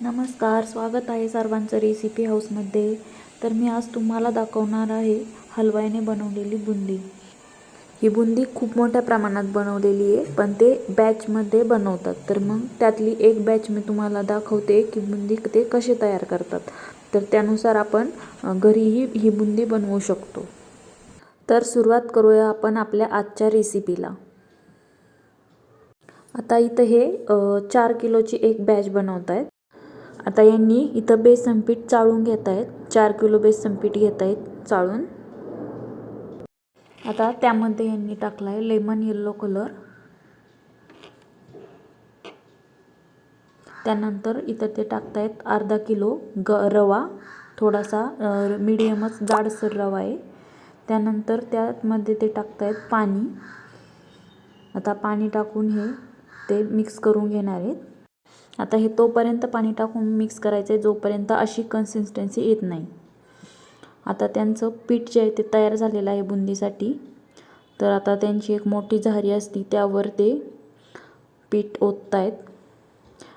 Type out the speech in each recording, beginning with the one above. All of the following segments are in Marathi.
नमस्कार स्वागत आहे सर्वांचं रेसिपी हाऊसमध्ये तर मी आज तुम्हाला दाखवणार आहे हलवाईने बनवलेली बुंदी. ही बुंदी खूप मोठ्या प्रमाणात बनवलेली आहे पण ते बॅचमध्ये बनवतात. तर मग त्यातली एक बॅच मी तुम्हाला दाखवते की बुंदी ते कसे तयार करतात. तर त्यानुसार आपण घरीही ही बुंदी बनवू शकतो. तर सुरुवात करूया आपण आपल्या आजच्या रेसिपीला आता इथं हे चार किलोची एक बॅच बनवत आहेत आता यांनी इथं बेसन पीठ चाळून घेत आहेत चार किलो बेसन पीठ घेत आहेत चाळून. आता त्यामध्ये यांनी टाकला आहे लेमन येल्लो कलर त्यानंतर इथं ते टाकतायत अर्धा किलो ग रवा. थोडासा मिडियमच जाडसर रवा आहे. त्यानंतर त्यामध्ये ते टाकतायत पाणी. आता पाणी टाकून हे ते मिक्स करून घेणार आहेत. आता हे तोपर्यंत पाणी टाकून मिक्स करायचं आहे जोपर्यंत अशी कन्सिस्टन्सी येत नाही. आता त्यांचं पीठ जे आहे ते तयार झालेलं आहे बुंदीसाठी. तर आता त्यांची एक मोठी झारी असती त्यावर ते पीठ ओतत आहेत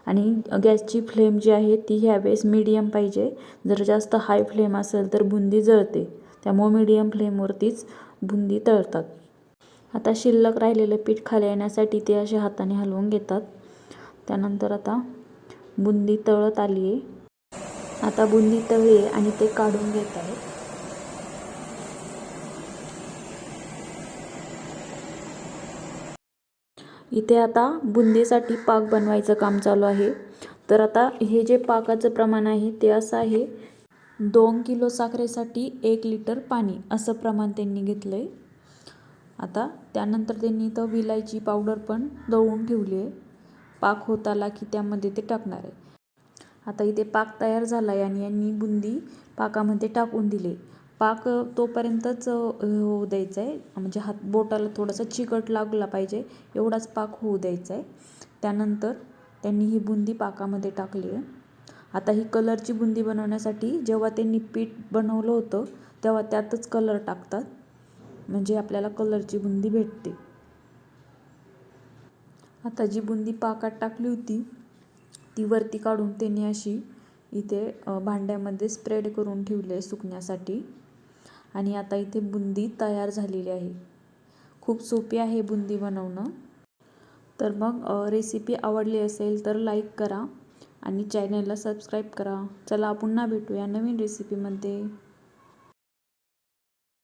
आणि गॅसची फ्लेम जी आहे ती ह्यावेळेस मीडियम पाहिजे. जर जास्त हाय फ्लेम असेल तर बुंदी जळते. त्यामुळे मीडियम फ्लेमवरतीच बुंदी तळतात. आता शिल्लक राहिलेलं पीठ खाली येण्यासाठी ते असे हाताने हलवून घेतात. त्यानंतर आता बुंदी तळत आली आहे. आता बुंदी तळली आहे आणि ते काढून घेत आहे. इथे आता बुंदीसाठी पाक बनवायचं काम चालू आहे. तर आता हे जे पाकाचं प्रमाण आहे ते असं आहे. दोन किलो साखरेसाठी एक लिटर पाणी असं प्रमाण त्यांनी घेतलं आहे आता त्यानंतर त्यांनी इथं विलायची पावडर पण दळून ठेवली आहे. पाक होत आला की त्यामध्ये ते टाकणार आहे. आता इथे पाक तयार झाला आहे आणि यांनी बुंदी पाकामध्ये टाकून दिले. पाक तोपर्यंतच होऊ द्यायचा आहे म्हणजे हात बोटाला थोडासा चिकट लागला पाहिजे एवढाच पाक होऊ द्यायचा आहे त्यानंतर त्यांनी ही बुंदी पाकामध्ये टाकली आहे. आता ही कलरची बुंदी बनवण्यासाठी जेव्हा त्यांनी पीठ बनवलं होतं तेव्हा त्यातच कलर टाकतात. म्हणजे आपल्याला कलरची बुंदी भेटते. आता जी बुंदी पाकात टाकली होती. ती वरती काढून त्यांनी अशी इथे भांड्यामध्ये स्प्रेड करून ठेवली आहे सुकण्यासाठी. आणि आता इथे बुंदी तयार झालेली आहे. खूप सोपी आहे बुंदी बनवणं. तर मग रेसिपी आवडली असेल तर लाईक करा आणि चॅनलला सबस्क्राईब करा. चला पुन्हा भेटूया नवीन रेसिपीमध्ये